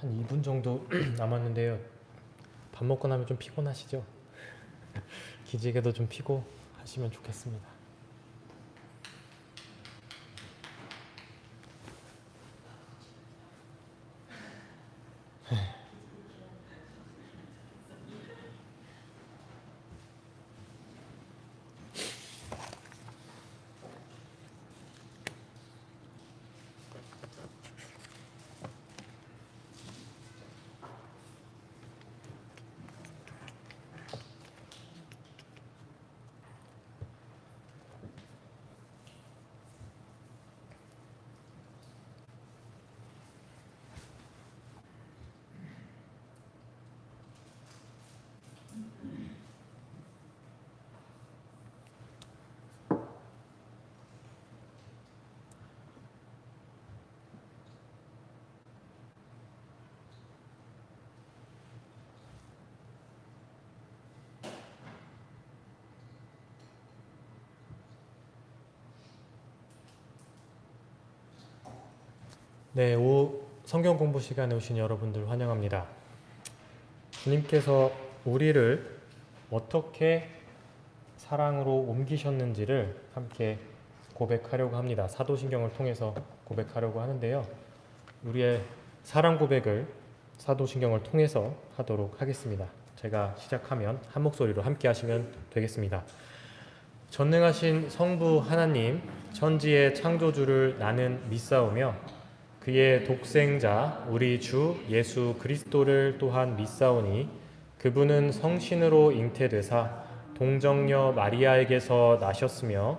한 2분 정도 남았는데요. 밥 먹고 나면 좀 피곤하시죠? 기지개도 좀 피고 하시면 좋겠습니다. 네, 오후 성경 공부 시간에 오신 여러분들 환영합니다. 주님께서 우리를 어떻게 사랑으로 옮기셨는지를 함께 고백하려고 합니다. 사도신경을 통해서 고백하려고 하는데요. 우리의 사랑 고백을 사도신경을 통해서 하도록 하겠습니다. 제가 시작하면 한 목소리로 함께 하시면 되겠습니다. 전능하신 성부 하나님, 천지의 창조주를 나는 믿사오며 그의 독생자 우리 주 예수 그리스도를 또한 믿사오니 그분은 성신으로 잉태되사 동정녀 마리아에게서 나셨으며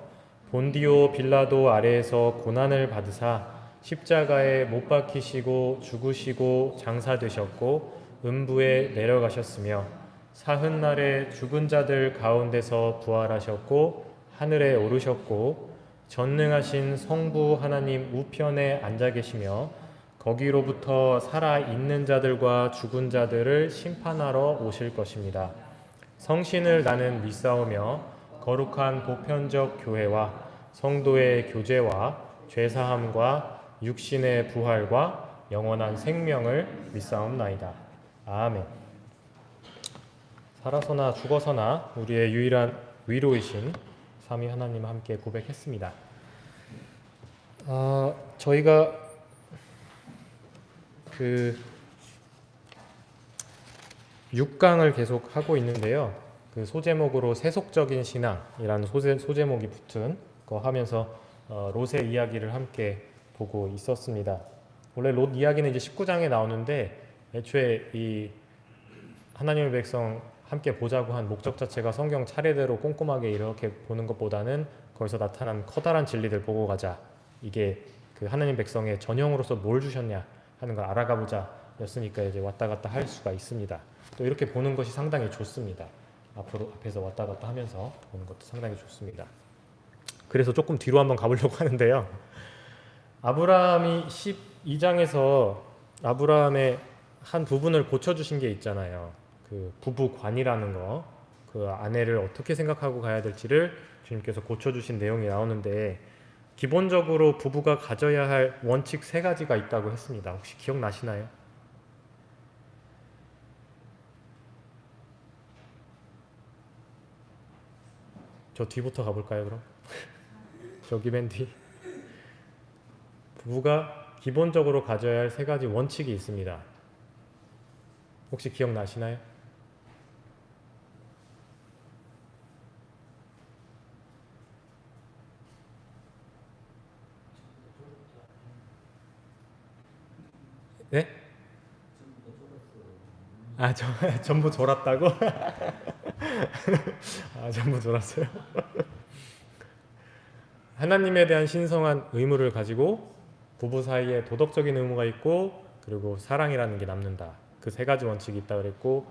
본디오 빌라도 아래에서 고난을 받으사 십자가에 못 박히시고 죽으시고 장사되셨고 음부에 내려가셨으며 사흔날에 죽은 자들 가운데서 부활하셨고 하늘에 오르셨고 전능하신 성부 하나님 우편에 앉아 계시며 거기로부터 살아 있는 자들과 죽은 자들을 심판하러 오실 것입니다. 성신을 나는 믿사오며 거룩한 보편적 교회와 성도의 교제와 죄사함과 육신의 부활과 영원한 생명을 믿사옵나이다. 아멘. 살아서나 죽어서나 우리의 유일한 위로이신 삼위 하나님 함께 고백했습니다. 아, 저희가 그 6강을 계속 하고 있는데요. 그 소제목으로 세속적인 신앙이라는 소제, 소제목이 붙은 거 하면서 어, 롯의 이야기를 함께 보고 있었습니다. 원래 롯 이야기는 이제 19장에 나오는데 애초에 이 하나님의 백성 함께 보자고 한 목적 자체가 성경 차례대로 꼼꼼하게 이렇게 보는 것보다는 거기서 나타난 커다란 진리들 보고 가자. 이게 그 하나님 백성의 전형으로서 뭘 주셨냐 하는 걸 알아가 보자. 였으니까 이제 왔다 갔다 할 수가 있습니다. 또 이렇게 보는 것이 상당히 좋습니다. 앞으로 앞에서 왔다 갔다 하면서 보는 것도 상당히 좋습니다. 그래서 조금 뒤로 한번 가보려고 하는데요. 아브라함이 12장에서 아브라함의 한 부분을 고쳐주신 게 있잖아요. 그 부부관이라는 거, 그 아내를 어떻게 생각하고 가야 될지를 주님께서 고쳐주신 내용이 나오는데 기본적으로 부부가 가져야 할 원칙 세 가지가 있다고 했습니다. 혹시 기억나시나요? 저 뒤부터 가볼까요, 그럼? 저기 맨 뒤. 부부가 기본적으로 가져야 할 세 가지 원칙이 있습니다. 혹시 기억나시나요? 네? 아, 저, 전부 졸았다고? 아, 전부 졸았어요. 하나님에 대한 신성한 의무를 가지고 부부 사이에 도덕적인 의무가 있고 그리고 사랑이라는 게 남는다. 그 세 가지 원칙이 있다 그랬고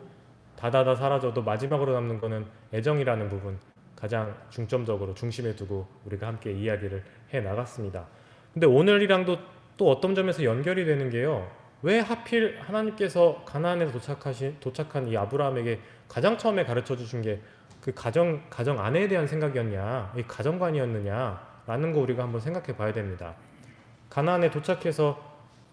다다다 사라져도 마지막으로 남는 거는 애정이라는 부분 가장 중점적으로 중심에 두고 우리가 함께 이야기를 해 나갔습니다. 근데 오늘이랑도 또 어떤 점에서 연결이 되는 게요. 왜 하필 하나님께서 가나안에 도착하신 도착한 이 아브라함에게 가장 처음에 가르쳐 주신 게 그 가정 가정 아내에 대한 생각이었냐, 이 가정관이었느냐라는 거 우리가 한번 생각해 봐야 됩니다. 가나안에 도착해서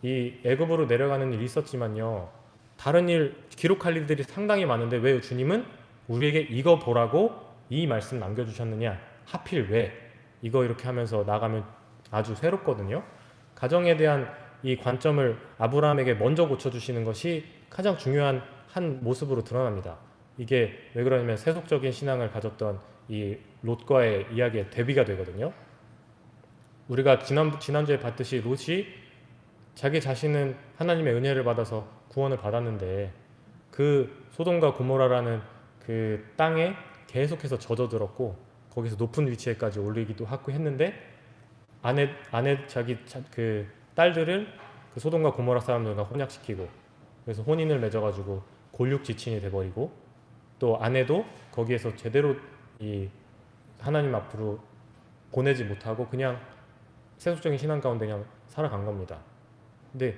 이 애굽으로 내려가는 일이 있었지만요. 다른 일 기록할 일들이 상당히 많은데 왜 주님은 우리에게 이거 보라고 이 말씀 남겨 주셨느냐? 하필 왜 이거 이렇게 하면서 나가면 아주 새롭거든요. 가정에 대한 이 관점을 아브라함에게 먼저 고쳐주시는 것이 가장 중요한 한 모습으로 드러납니다. 이게 왜 그러냐면 세속적인 신앙을 가졌던 이 롯과의 이야기의 대비가 되거든요. 우리가 지난 지난주에 봤듯이 롯이 자기 자신은 하나님의 은혜를 받아서 구원을 받았는데 그 소돔과 고모라라는 그 땅에 계속해서 젖어들었고 거기서 높은 위치에까지 올리기도 하고 했는데 아내 아내 자기 자- 그 딸들을 그 소돔과 고모라 사람들과 혼약시키고 그래서 혼인을 맺어가지고 골육지친이 돼버리고 또 아내도 거기에서 제대로 이 하나님 앞으로 보내지 못하고 그냥 세속적인 신앙 가운데 그냥 살아간 겁니다. 근데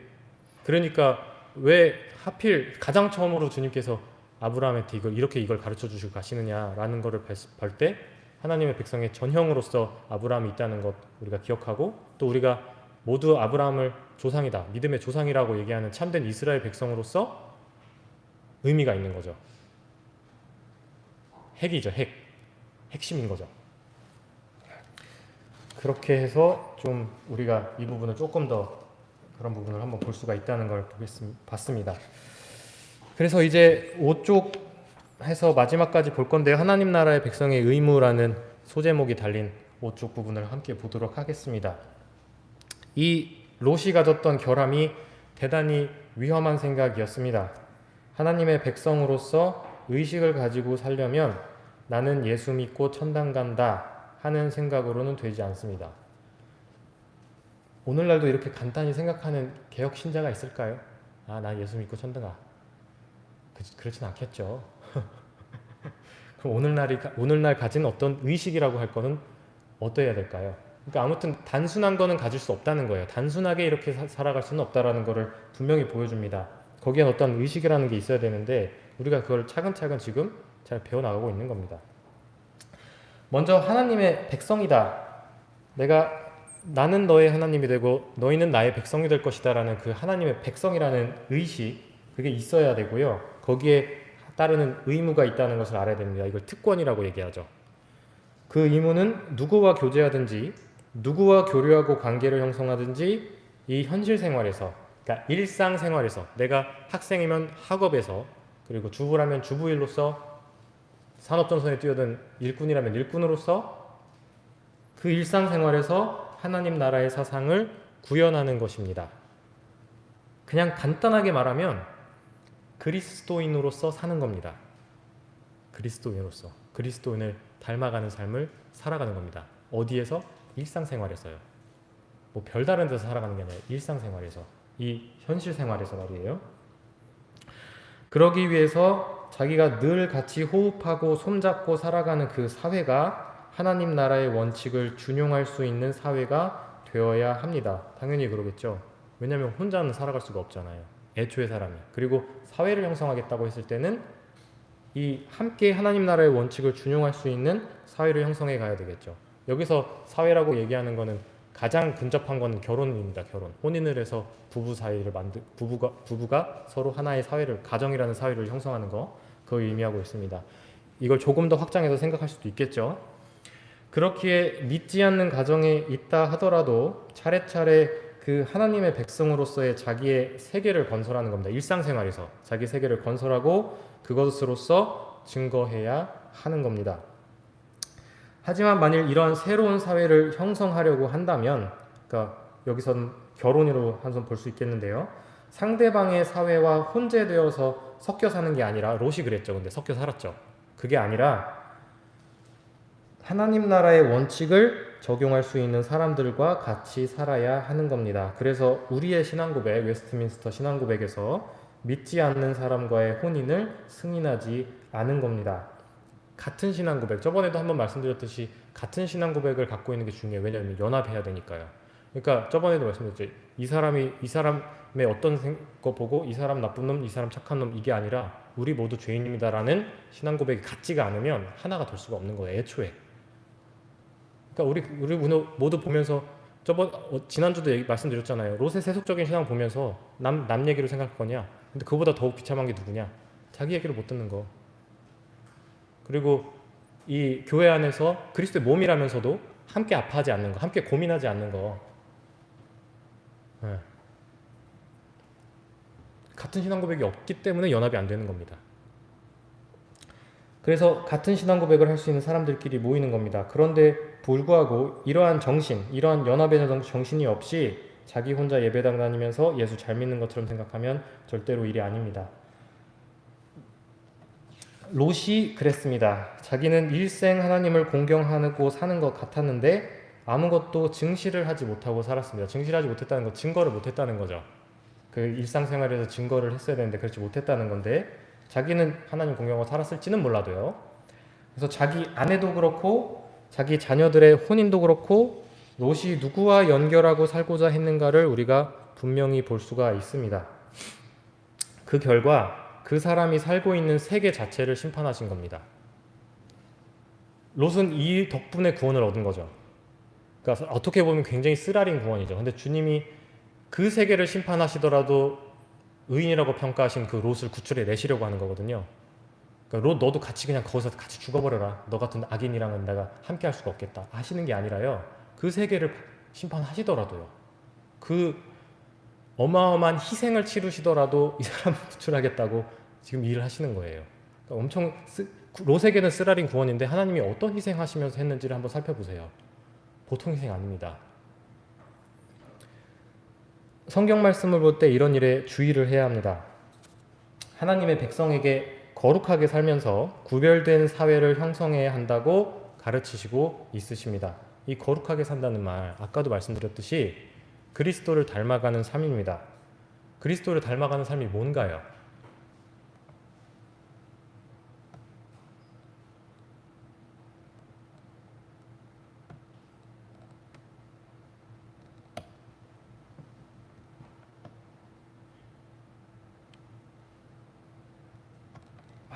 그러니까 왜 하필 가장 처음으로 주님께서 아브라함한테 이걸 이렇게 이걸 가르쳐 주시고 가시느냐라는 거를 볼때 하나님의 백성의 전형으로서 아브라함이 있다는 것 우리가 기억하고 또 우리가 모두 아브라함을 조상이다 믿음의 조상이라고 얘기하는 참된 이스라엘 백성으로서 의미가 있는 거죠. 핵이죠 핵 핵심인 거죠. 그렇게 해서 좀 우리가 이 부분을 조금 더 그런 부분을 한번 볼 수가 있다는 걸 보겠습, 봤습니다. 그래서 이제 5쪽 해서 마지막까지 볼 건데요. 하나님 나라의 백성의 의무라는 소제목이 달린 5쪽 부분을 함께 보도록 하겠습니다. 이 롯이 가졌던 결함이 대단히 위험한 생각이었습니다. 하나님의 백성으로서 의식을 가지고 살려면 나는 예수 믿고 천당 간다 하는 생각으로는 되지 않습니다. 오늘날도 이렇게 간단히 생각하는 개혁 신자가 있을까요? 아, 나 예수 믿고 천당 가. 그, 그렇진 않겠죠. 그럼 오늘날이 오늘날 가진 어떤 의식이라고 할 거는 어떠해야 될까요? 그러니까 아무튼 단순한 거는 가질 수 없다는 거예요. 단순하게 이렇게 사, 살아갈 수는 없다라는 거를 분명히 보여줍니다. 거기엔 어떤 의식이라는 게 있어야 되는데 우리가 그걸 차근차근 지금 잘 배워 나가고 있는 겁니다. 먼저 하나님의 백성이다. 내가 나는 너의 하나님이 되고 너희는 나의 백성이 될 것이다라는 그 하나님의 백성이라는 의식 그게 있어야 되고요. 거기에 따르는 의무가 있다는 것을 알아야 됩니다. 이걸 특권이라고 얘기하죠. 그 의무는 누구와 교제하든지 누구와 교류하고 관계를 형성하든지 이 현실 생활에서 그러니까 일상 생활에서 내가 학생이면 학업에서 그리고 주부라면 주부일로서 산업전선에 뛰어든 일꾼이라면 일꾼으로서 그 일상 생활에서 하나님 나라의 사상을 구현하는 것입니다. 그냥 간단하게 말하면 그리스도인으로서 사는 겁니다. 그리스도인으로서 그리스도인을 닮아가는 삶을 살아가는 겁니다. 어디에서? 일상생활에서요. 뭐 별다른 데서 살아가는 게 아니라 일상생활에서 이 현실 생활에서 말이에요. 그러기 위해서 자기가 늘 같이 호흡하고 손잡고 살아가는 그 사회가 하나님 나라의 원칙을 준용할 수 있는 사회가 되어야 합니다. 당연히 그러겠죠. 왜냐하면 혼자는 살아갈 수가 없잖아요. 애초에 사람이. 그리고 사회를 형성하겠다고 했을 때는 이 함께 하나님 나라의 원칙을 준용할 수 있는 사회를 형성해 가야 되겠죠. 여기서 사회라고 얘기하는 거는 가장 근접한 거는 결혼입니다. 결혼. 혼인을 해서 부부 사이를 만들 부부가 부부가 서로 하나의 사회를 가정이라는 사회를 형성하는 거 그걸 의미하고 있습니다. 이걸 조금 더 확장해서 생각할 수도 있겠죠. 그렇기에 믿지 않는 가정에 있다 하더라도 차례차례 그 하나님의 백성으로서의 자기의 세계를 건설하는 겁니다. 일상생활에서 자기 세계를 건설하고 그것으로서 증거해야 하는 겁니다. 하지만 만일 이런 새로운 사회를 형성하려고 한다면, 그러니까 여기서는 결혼으로 한 손 볼 수 있겠는데요. 상대방의 사회와 혼재되어서 섞여 사는 게 아니라 롯이 그랬죠. 근데 섞여 살았죠. 그게 아니라 하나님 나라의 원칙을 적용할 수 있는 사람들과 같이 살아야 하는 겁니다. 그래서 우리의 신앙 고백, 웨스트민스터 신앙 고백에서 믿지 않는 사람과의 혼인을 승인하지 않은 겁니다. 같은 신앙 고백, 저번에도 한번 말씀드렸듯이 같은 신앙 고백을 갖고 있는 게 중요해요. 왜냐하면 연합해야 되니까요. 그러니까 저번에도 말씀드렸죠. 이 사람이 이 사람의 어떤 생- 거 보고 이 사람 나쁜 놈, 이 사람 착한 놈 이게 아니라 우리 모두 죄인입니다라는 신앙 고백이 같지가 않으면 하나가 될 수가 없는 거예요. 애초에. 그러니까 우리 우리 모두 보면서 저번 어, 지난주도 얘기, 말씀드렸잖아요. 롯의 세속적인 신앙 보면서 남 남 얘기로 생각할 거냐? 근데 그보다 더욱 비참한 게 누구냐? 자기 얘기를 못 듣는 거. 그리고 이 교회 안에서 그리스도의 몸이라면서도 함께 아파하지 않는 거, 함께 고민하지 않는 거. 예. 같은 신앙 고백이 없기 때문에 연합이 안 되는 겁니다. 그래서 같은 신앙 고백을 할 수 있는 사람들끼리 모이는 겁니다. 그런데 불구하고 이러한 정신, 이러한 연합의 정- 정신이 없이 자기 혼자 예배당 다니면서 예수 잘 믿는 것처럼 생각하면 절대로 일이 아닙니다. 롯이 그랬습니다. 자기는 일생 하나님을 공경하고 사는 것 같았는데 아무것도 증시를 하지 못하고 살았습니다. 증시를 하지 못했다는 거 증거를 못했다는 거죠. 그 일상생활에서 증거를 했어야 되는데 그렇지 못했다는 건데 자기는 하나님 공경하고 살았을지는 몰라도요. 그래서 자기 아내도 그렇고 자기 자녀들의 혼인도 그렇고 롯이 누구와 연결하고 살고자 했는가를 우리가 분명히 볼 수가 있습니다. 그 결과 그 사람이 살고 있는 세계 자체를 심판하신 겁니다. 롯은 이 덕분에 구원을 얻은 거죠. 그러니까 어떻게 보면 굉장히 쓰라린 구원이죠. 근데 주님이 그 세계를 심판하시더라도 의인이라고 평가하신 그 롯을 구출해 내시려고 하는 거거든요. 그러니까 롯 너도 같이 그냥 거기서 같이 죽어버려라. 너 같은 악인이랑은 내가 함께 할 수가 없겠다. 하시는 게 아니라요. 그 세계를 심판하시더라도요. 그 어마어마한 희생을 치르시더라도 이 사람을 구출하겠다고 지금 일을 하시는 거예요. 그러니까 엄청 쓰, 롯에게는 쓰라린 구원인데 하나님이 어떤 희생하시면서 했는지를 한번 살펴보세요. 보통 희생 아닙니다. 성경 말씀을 볼 때 이런 일에 주의를 해야 합니다. 하나님의 백성에게 거룩하게 살면서 구별된 사회를 형성해야 한다고 가르치시고 있으십니다. 이 거룩하게 산다는 말, 아까도 말씀드렸듯이 그리스도를 닮아가는 삶입니다. 그리스도를 닮아가는 삶이 뭔가요?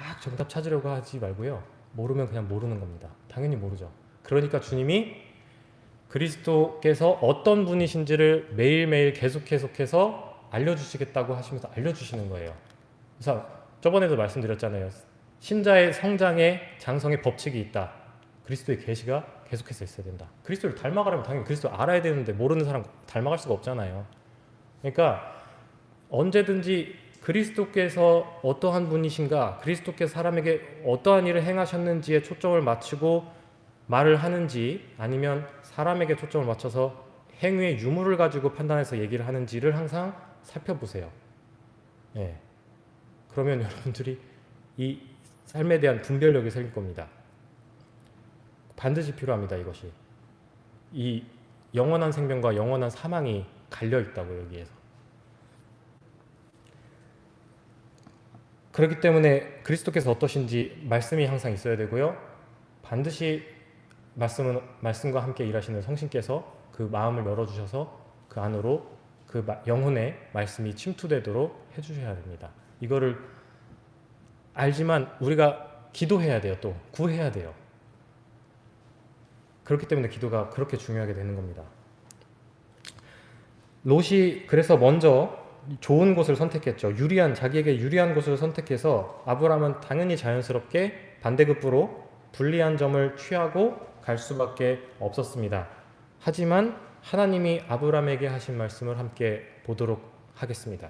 막 정답 찾으려고 하지 말고요. 모르면 그냥 모르는 겁니다. 당연히 모르죠. 그러니까 주님이 그리스도께서 어떤 분이신지를 매일매일 계속 계속해서 알려주시겠다고 하시면서 알려주시는 거예요. 그래서 저번에도 말씀드렸잖아요. 신자의 성장의 장성의 법칙이 있다. 그리스도의 계시가 계속해서 있어야 된다. 그리스도를 닮아가려면 당연히 그리스도 알아야 되는데 모르는 사람 닮아갈 수가 없잖아요. 그러니까 언제든지 그리스도께서 어떠한 분이신가, 그리스도께서 사람에게 어떠한 일을 행하셨는지에 초점을 맞추고 말을 하는지 아니면 사람에게 초점을 맞춰서 행위의 유무를 가지고 판단해서 얘기를 하는지를 항상 살펴보세요. 예. 그러면 여러분들이 이 삶에 대한 분별력이 생길 겁니다. 반드시 필요합니다, 이것이. 이 영원한 생명과 영원한 사망이 갈려 있다고 여기에서. 그렇기 때문에 그리스도께서 어떠신지 말씀이 항상 있어야 되고요. 반드시 말씀은 말씀과 함께 일하시는 성신께서 그 마음을 열어 주셔서 그 안으로 그 마- 영혼의 말씀이 침투되도록 해 주셔야 됩니다. 이거를 알지만 우리가 기도해야 돼요. 또 구해야 돼요. 그렇기 때문에 기도가 그렇게 중요하게 되는 겁니다. 롯이 그래서 먼저 좋은 곳을 선택했죠. 유리한 자기에게 유리한 곳을 선택해서 아브라함은 당연히 자연스럽게 반대급부로 불리한 점을 취하고 갈 수밖에 없었습니다. 하지만 하나님이 아브라함에게 하신 말씀을 함께 보도록 하겠습니다.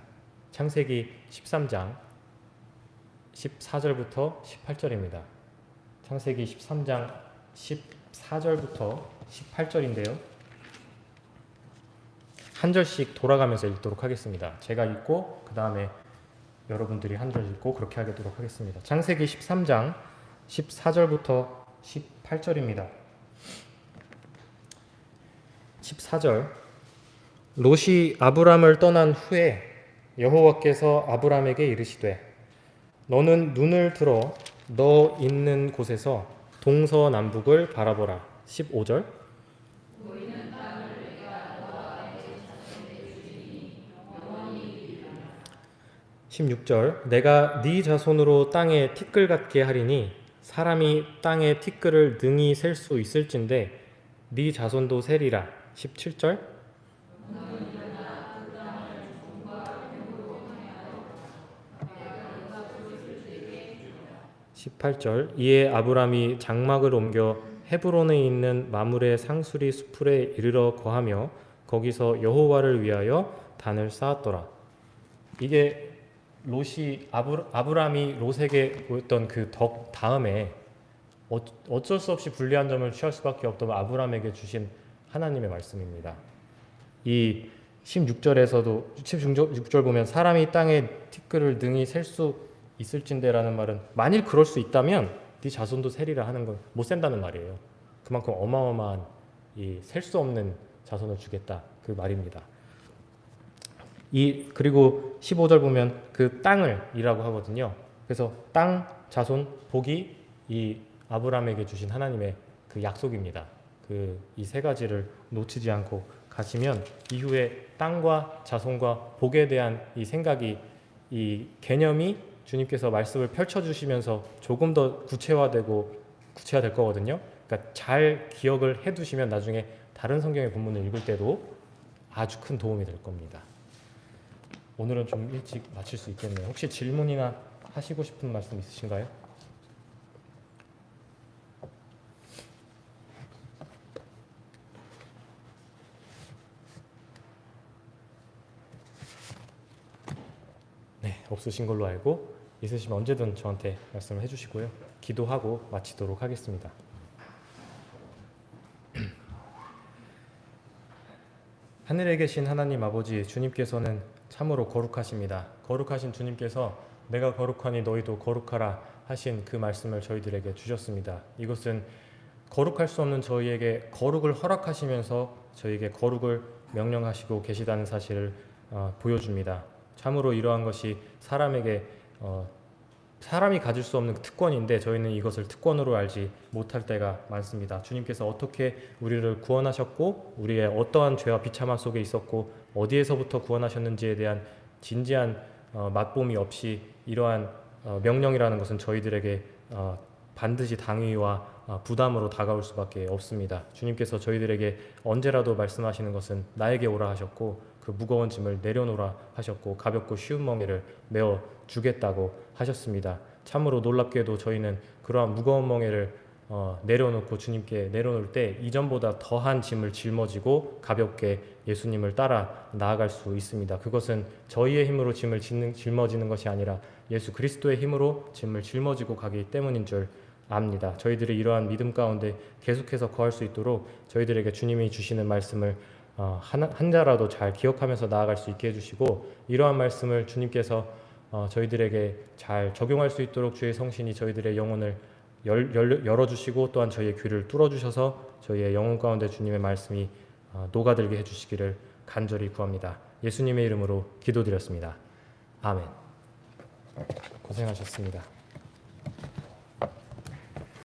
창세기 13장 14절부터 18절입니다. 창세기 13장 14절부터 18절인데요. 한 절씩 돌아가면서 읽도록 하겠습니다. 제가 읽고 그 다음에 여러분들이 한 절 읽고 그렇게 하도록 하겠습니다. 창세기 13장 14절부터 18절입니다. 14절 롯이 아브람을 떠난 후에 여호와께서 아브람에게 이르시되 너는 눈을 들어 너 있는 곳에서 동서남북을 바라보라. 15절 16절 내가 네 자손으로 땅에 티끌 같게 하리니 사람이 땅에 티끌을 능히 셀 수 있을진데 네 자손도 세리라. 17절. (18절) 이에 아브람이 장막을 옮겨 헤브론에 있는 마물의 상수리 수풀에 이르러 거하며 거기서 여호와를 위하여 단을 쌓았더라. 이게 롯이 아브, 아브람이 롯에게 보였던 그 덕 다음에 어, 어쩔 수 없이 불리한 점을 취할 수밖에 없던 아브람에게 주신 하나님의 말씀입니다. 이 16절에서도 16절 보면 사람이 땅에 티끌을 능히 셀 수 있을진대라는 말은 만일 그럴 수 있다면 네 자손도 세리라 하는 건 못 센다는 말이에요. 그만큼 어마어마한 이 셀 수 없는 자손을 주겠다 그 말입니다. 이 그리고 15절 보면 그 땅을이라고 하거든요. 그래서 땅 자손 복이 이 아브라함에게 주신 하나님의 그 약속입니다. 그 이 세 가지를 놓치지 않고 가시면 이후에 땅과 자손과 복에 대한 이 생각이 이 개념이 주님께서 말씀을 펼쳐 주시면서 조금 더 구체화되고 구체화될 거거든요. 그러니까 잘 기억을 해 두시면 나중에 다른 성경의 본문을 읽을 때도 아주 큰 도움이 될 겁니다. 오늘은 좀 일찍 마칠 수 있겠네요. 혹시 질문이나 하시고 싶은 말씀 있으신가요? 네, 없으신 걸로 알고 있으시면 언제든 저한테 말씀을 해주시고요. 기도하고 마치도록 하겠습니다. 하늘에 계신 하나님 아버지 주님께서는 참으로 거룩하십니다. 거룩하신 주님께서 내가 거룩하니 너희도 거룩하라 하신 그 말씀을 저희들에게 주셨습니다. 이것은 거룩할 수 없는 저희에게 거룩을 허락하시면서 저희에게 거룩을 명령하시고 계시다는 사실을 어, 보여줍니다. 참으로 이러한 것이 사람에게 어, 사람이 가질 수 없는 특권인데 저희는 이것을 특권으로 알지 못할 때가 많습니다. 주님께서 어떻게 우리를 구원하셨고 우리의 어떠한 죄와 비참함 속에 있었고 어디에서부터 구원하셨는지에 대한 진지한 어, 맛봄이 없이 이러한 어, 명령이라는 것은 저희들에게 어, 반드시 당위와 어, 부담으로 다가올 수밖에 없습니다. 주님께서 저희들에게 언제라도 말씀하시는 것은 나에게 오라 하셨고 그 무거운 짐을 내려놓으라 하셨고 가볍고 쉬운 멍에를 메어 주겠다고 하셨습니다. 참으로 놀랍게도 저희는 그러한 무거운 멍에를 어, 내려놓고 주님께 내려놓을 때 이전보다 더한 짐을 짊어지고 가볍게 예수님을 따라 나아갈 수 있습니다. 그것은 저희의 힘으로 짐을 짓는, 짊어지는 것이 아니라 예수 그리스도의 힘으로 짐을 짊어지고 가기 때문인 줄 압니다. 저희들이 이러한 믿음 가운데 계속해서 거할 수 있도록 저희들에게 주님이 주시는 말씀을 어, 한, 한 자라도 잘 기억하면서 나아갈 수 있게 해주시고 이러한 말씀을 주님께서 어, 저희들에게 잘 적용할 수 있도록 주의 성신이 저희들의 영혼을 열어주시고 또한 저희의 귀를 뚫어주셔서 저희의 영혼 가운데 주님의 말씀이 어, 녹아들게 해주시기를 간절히 구합니다. 예수님의 이름으로 기도드렸습니다. 아멘. 고생하셨습니다.